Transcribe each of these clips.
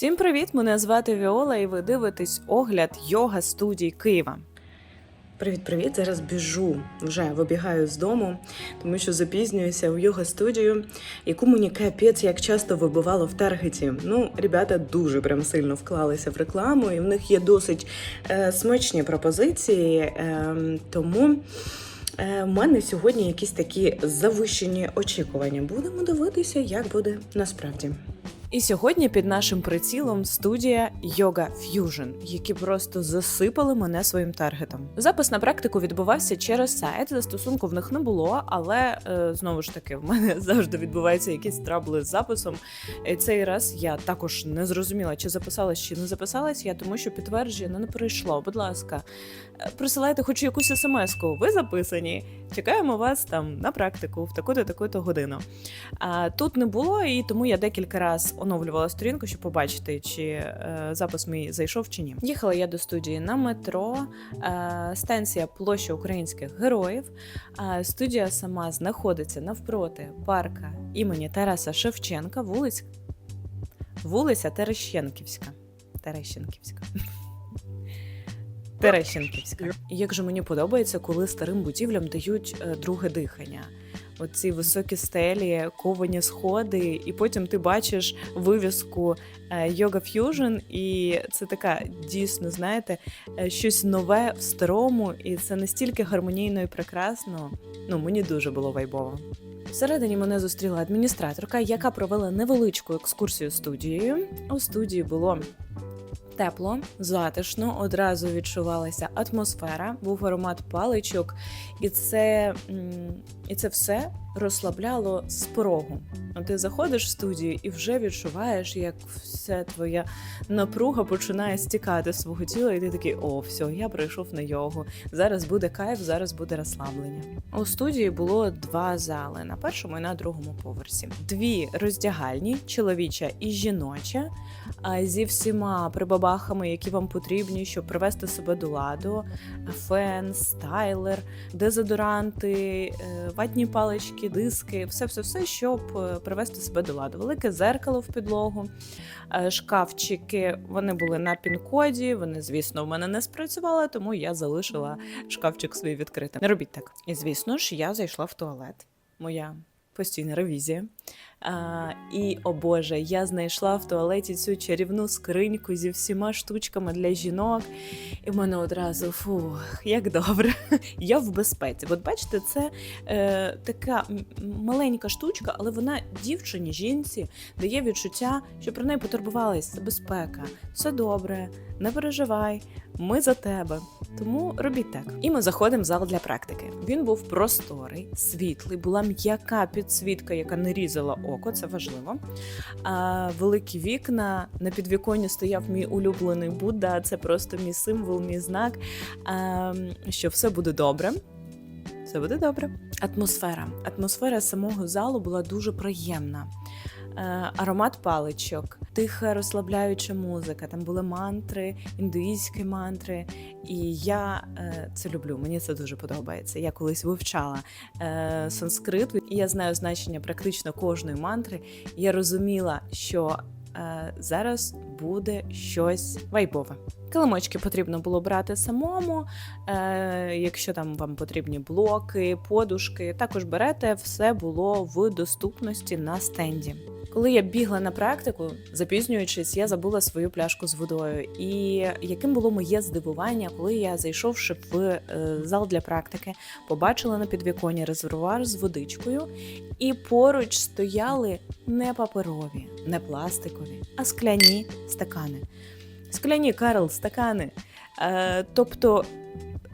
Всім привіт! Мене звати Віола, і ви дивитесь огляд йога студій Києва. Привіт-привіт! Зараз біжу вже вибігаю з дому, тому що запізнююся в йога студію, яку мені капець як часто вибивало в таргеті. Ну, ребята дуже прям сильно вклалися в рекламу, і в них є досить е, смачні пропозиції. Е, тому е, в мене сьогодні якісь такі завищені очікування. Будемо дивитися, як буде насправді. І сьогодні під нашим прицілом студія Yoga Fusion, які просто засипали мене своїм таргетом. Запис на практику відбувався через сайт. Застосунку в них не було, але е, знову ж таки в мене завжди відбуваються якісь трабли з записом. І цей раз я також не зрозуміла, чи записалась, чи не записалась я, тому що підтвердження не прийшло. Будь ласка, е, присилайте хоч якусь смс-ку. Ви записані. Чекаємо вас там на практику в таку-то таку-то годину. А тут не було, і тому я декілька разів оновлювала сторінку, щоб побачити, чи е, запис мій зайшов чи ні. Їхала я до студії на метро, е, станція площа українських героїв. А студія сама знаходиться навпроти парка імені Тараса Шевченка, вулиць, вулиця Терещенківська. Терещенківська. Терещенківська. Як же мені подобається, коли старим будівлям дають е, друге дихання. Оці високі стелі, ковані сходи, і потім ти бачиш вивіску е, Yoga Fusion, і це така дійсно, знаєте, е, щось нове в старому, і це настільки гармонійно і прекрасно. Ну, мені дуже було вайбово. Всередині мене зустріла адміністраторка, яка провела невеличку екскурсію студією. У студії було тепло, затишно, одразу відчувалася атмосфера, був аромат паличок, і це, і це все розслабляло з порогу. Ти заходиш в студію і вже відчуваєш, як вся твоя напруга починає стікати з свого тіла, і ти такий, о, все, я прийшов на йогу. Зараз буде кайф, зараз буде розслаблення. У студії було два зали на першому і на другому поверсі. Дві роздягальні, чоловіча і жіноча, а зі всіма прибабахами, які вам потрібні, щоб привести себе до ладу: фен, стайлер, дезодоранти, е, ватні палички, диски, все, все, все, щоб е, привести себе до ладу. Велике зеркало в підлогу, е, шкафчики. Вони були на пін-коді. Вони, звісно, в мене не спрацювали, тому я залишила шкафчик свій відкритим. Не робіть так. І звісно ж, я зайшла в туалет. Моя постійна ревізія. А, і, о Боже, я знайшла в туалеті цю чарівну скриньку зі всіма штучками для жінок. І в мене одразу фух, як добре. Я в безпеці. От бачите, це е, така маленька штучка, але вона дівчині, жінці дає відчуття, що про неї потурбувалась. Це безпека. Все добре, не переживай, ми за тебе. Тому робіть так. І ми заходимо в зал для практики. Він був просторий, світлий, була м'яка підсвітка, яка не різала око, це важливо. А, великі вікна на підвіконні стояв мій улюблений Будда. Це просто мій символ, мій знак. А, що все буде добре. Все буде добре. Атмосфера. Атмосфера самого залу була дуже приємна. Аромат паличок, тиха розслабляюча музика. Там були мантри, індуїзькі мантри. І я е, це люблю. Мені це дуже подобається. Я колись вивчала е, санскрит, і я знаю значення практично кожної мантри. Я розуміла, що е, зараз буде щось вайбове. Килимочки потрібно було брати самому. Е, якщо там вам потрібні блоки, подушки, також берете, все було в доступності на стенді. Коли я бігла на практику, запізнюючись, я забула свою пляшку з водою. І яким було моє здивування, коли я, зайшовши в е, зал для практики, побачила на підвіконні резервуар з водичкою, і поруч стояли не паперові, не пластикові, а скляні стакани. Скляні Карл, стакани. Е, тобто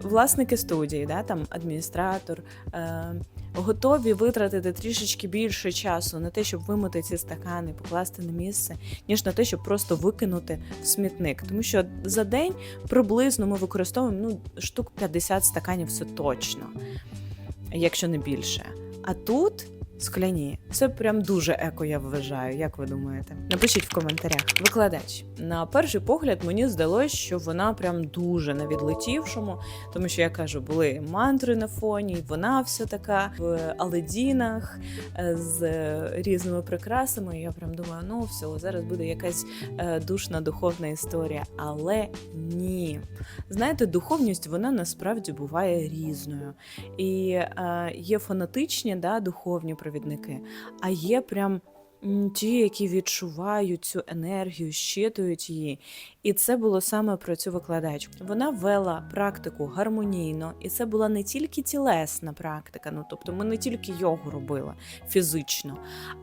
власники студії, да, там адміністратор. Е, готові витратити трішечки більше часу на те, щоб вимити ці стакани, покласти на місце, ніж на те, щоб просто викинути в смітник. Тому що за день приблизно ми використовуємо ну, штук 50 стаканів, все точно, якщо не більше. А тут скляні. Це прям дуже еко, я вважаю. Як ви думаєте? Напишіть в коментарях. Викладач. На перший погляд мені здалось, що вона прям дуже на відлетівшому, тому що я кажу, були мантри на фоні, вона вся така в аледінах е, з різними прикрасами. І я прям думаю, ну все, зараз буде якась е, душна духовна історія. Але ні. Знаєте, духовність вона насправді буває різною. І е, є фанатичні, да, духовні провідники, а є прям. Ті, які відчувають цю енергію, щитують її. І це було саме про цю викладачку. Вона вела практику гармонійно, і це була не тільки тілесна практика, ну тобто ми не тільки йогу робили фізично,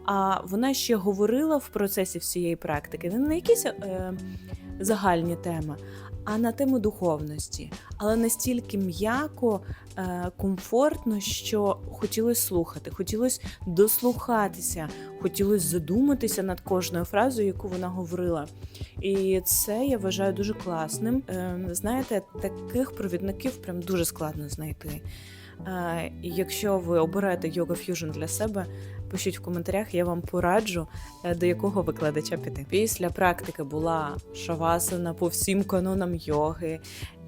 а вона ще говорила в процесі всієї практики не на якісь е, загальні теми, а на тему духовності, але настільки м'яко, е, комфортно, що хотілося слухати, хотілося дослухатися, хотілося задуматися над кожною фразою, яку вона говорила. І це я вважаю дуже класним. Е, знаєте, таких провідників прям дуже складно знайти. Якщо ви обираєте йога ф'южн для себе, пишіть в коментарях, я вам пораджу, е, до якого викладача піти. Після практики була шавасана по всім канонам йоги,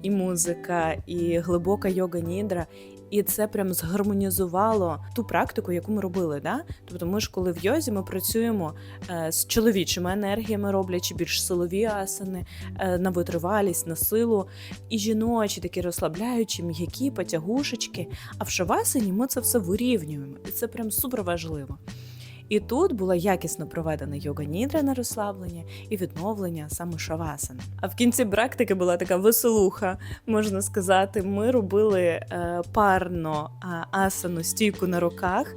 і музика, і глибока йога нідра. І це прям згармонізувало ту практику, яку ми робили. Да? Тобто, ми ж коли в йозі ми працюємо е, з чоловічими енергіями, роблячи більш силові асани, е, на витривалість, на силу, і жіночі такі розслабляючі, м'які, потягушечки. А в шавасані ми це все вирівнюємо, і це прям супер важливо. І тут була якісно проведена йога нідра на розслаблення і відновлення саме шавасани. А в кінці практики була така веселуха, можна сказати. Ми робили е, парно е, асану стійку на руках,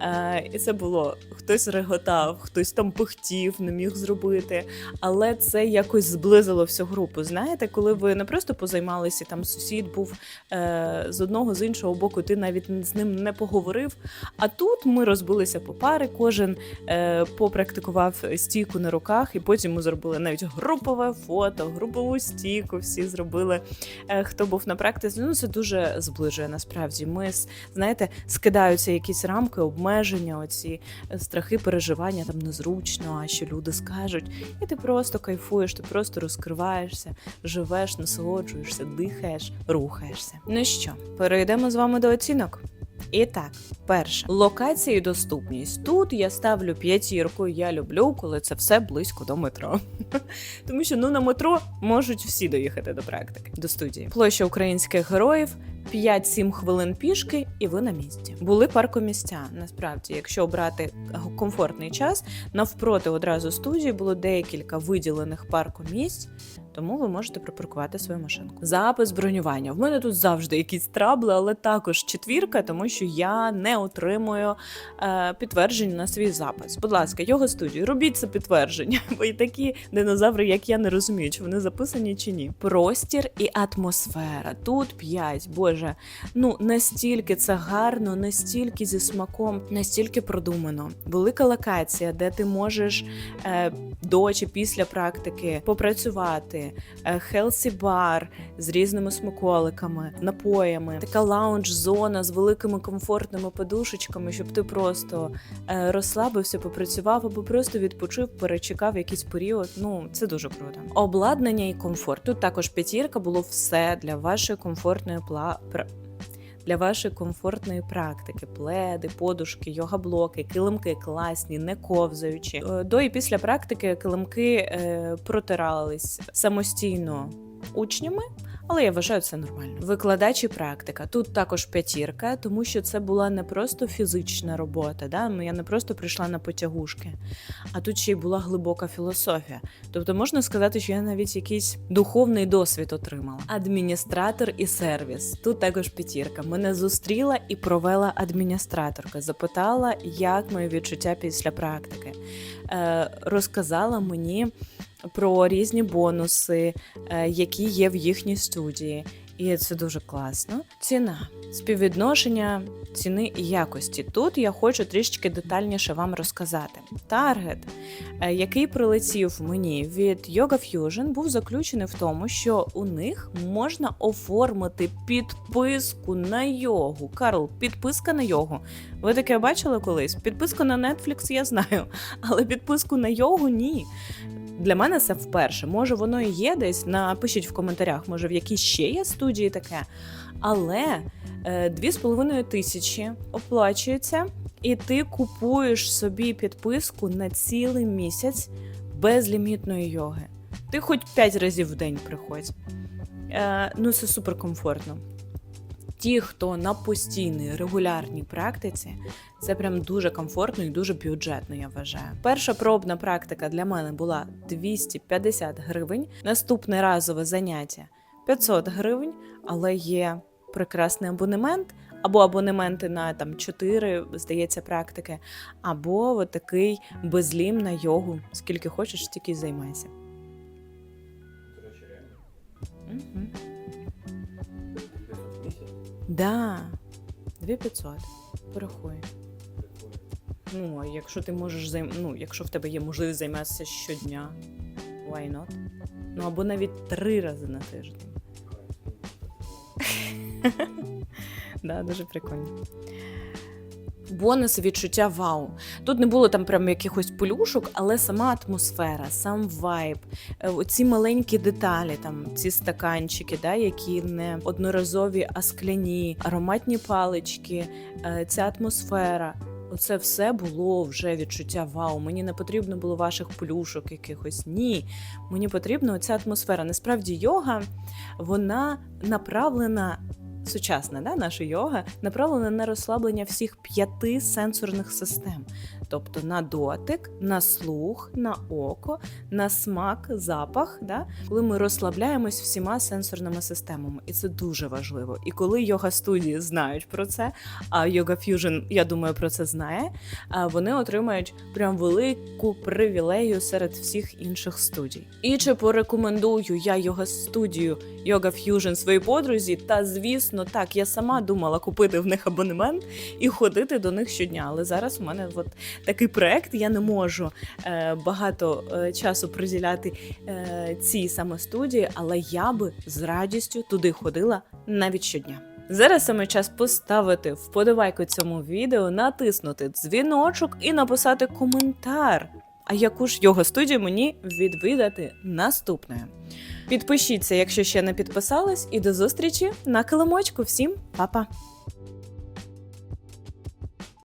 е, і це було хтось реготав, хтось там пихтів, не міг зробити. Але це якось зблизило всю групу. Знаєте, коли ви не просто позаймалися, там сусід був е, з одного з іншого боку, ти навіть з ним не поговорив. А тут ми розбилися по пари, кожен е, попрактикував стійку на руках, і потім ми зробили навіть групове фото, групову стійку. Всі зробили, е, хто був на практиці. Ну це дуже зближує насправді. Ми знаєте, скидаються якісь рамки, обмеження, оці страхи, переживання там незручно, а що люди скажуть. І ти просто кайфуєш, ти просто розкриваєшся, живеш, насолоджуєшся, дихаєш, рухаєшся. Ну що, перейдемо з вами до оцінок. І так, перше, локація і доступність. Тут я ставлю п'ятірку. Я люблю, коли це все близько до метро. Тому що ну на метро можуть всі доїхати до практики, до студії. Площа українських героїв. 5-7 хвилин пішки, і ви на місці. Були паркомісця. Насправді, якщо обрати комфортний час, навпроти одразу студії було декілька виділених паркомісць, тому ви можете припаркувати свою машинку. Запис бронювання. В мене тут завжди якісь трабли, але також четвірка, тому що я не отримую е, підтверджень на свій запис. Будь ласка, його студію, робіть це підтвердження, бо і такі динозаври, як я, не розумію, чи вони записані чи ні. Простір і атмосфера. Тут 5, боже. Ну настільки це гарно, настільки зі смаком, настільки продумано. Велика локація, де ти можеш е, до чи після практики попрацювати. Хелсі бар з різними смаколиками, напоями, така лаунж-зона з великими комфортними подушечками, щоб ти просто е, розслабився, попрацював або просто відпочив, перечекав якийсь період. Ну це дуже круто. Обладнання і комфорт. Тут також п'ятірка було все для вашої комфортної Для вашої комфортної практики, пледи, подушки, йога-блоки, килимки класні, не ковзаючі. Е, До і після практики килимки е, протирались самостійно учнями, але я вважаю це нормально. Викладач і практика. Тут також п'ятірка, тому що це була не просто фізична робота. Да? Ну, Я не просто прийшла на потягушки, а тут ще й була глибока філософія. Тобто можна сказати, що я навіть якийсь духовний досвід отримала. Адміністратор і сервіс. Тут також п'ятірка. Мене зустріла і провела адміністраторка. Запитала, як моє відчуття після практики. Е, розказала мені про різні бонуси, е, які є в їхній студії. і це дуже класно. Ціна, співвідношення ціни і якості. Тут я хочу трішечки детальніше вам розказати. Таргет, е, який прилетів мені від Yoga Fusion, був заключений в тому, що у них можна оформити підписку на йогу. Карл, підписка на йогу. Ви таке бачили колись? Підписку на Netflix я знаю, але підписку на йогу ні. Для мене це вперше. Може, воно і є десь. Напишіть в коментарях, може, в якійсь ще є студії таке. Але е, дві з половиною тисячі оплачується, і ти купуєш собі підписку на цілий місяць безлімітної йоги. Ти хоч 5 разів в день приходь. Е, ну, це супер комфортно. Ті, хто на постійній регулярній практиці, це прям дуже комфортно і дуже бюджетно, я вважаю. Перша пробна практика для мене була 250 гривень. Наступне разове заняття 500 гривень, але є прекрасний абонемент. Або абонементи на там 4, здається, практики, або такий безлім на йогу. Скільки хочеш, стільки займайся. Да, 2500. Порахуй. Ну, а якщо ти можеш займ... ну, якщо в тебе є можливість займатися щодня, why not? Ну або навіть три рази на тиждень. да, дуже прикольно. Бонуси відчуття вау. Тут не було там прям якихось полюшок, але сама атмосфера, сам вайб, е, оці маленькі деталі, там ці стаканчики, да, які не одноразові, а скляні, ароматні палички, е, ця атмосфера. Оце все було вже відчуття вау. Мені не потрібно було ваших плюшок якихось. Ні. Мені потрібна оця атмосфера. Насправді, йога вона направлена. Сучасна да, наша йога направлена на розслаблення всіх п'яти сенсорних систем, тобто на дотик, на слух, на око, на смак, запах, да, коли ми розслабляємось всіма сенсорними системами, і це дуже важливо. І коли йога студії знають про це, а Yoga Fusion, я думаю, про це знає, вони отримають прям велику привілею серед всіх інших студій. І чи порекомендую я йога студію Yoga Fusion своїй подрузі? Та звісно, так я сама думала купити в них абонемент і ходити до них щодня. Але зараз у мене от такий проект. Я не можу е, багато е, часу приділяти е, цій саме студії, але я би з радістю туди ходила навіть щодня. Зараз саме час поставити вподобайку цьому відео, натиснути дзвіночок і написати коментар. А яку ж його студію мені відвідати наступною? Підпишіться, якщо ще не підписались, і до зустрічі на килимочку. Всім па-па!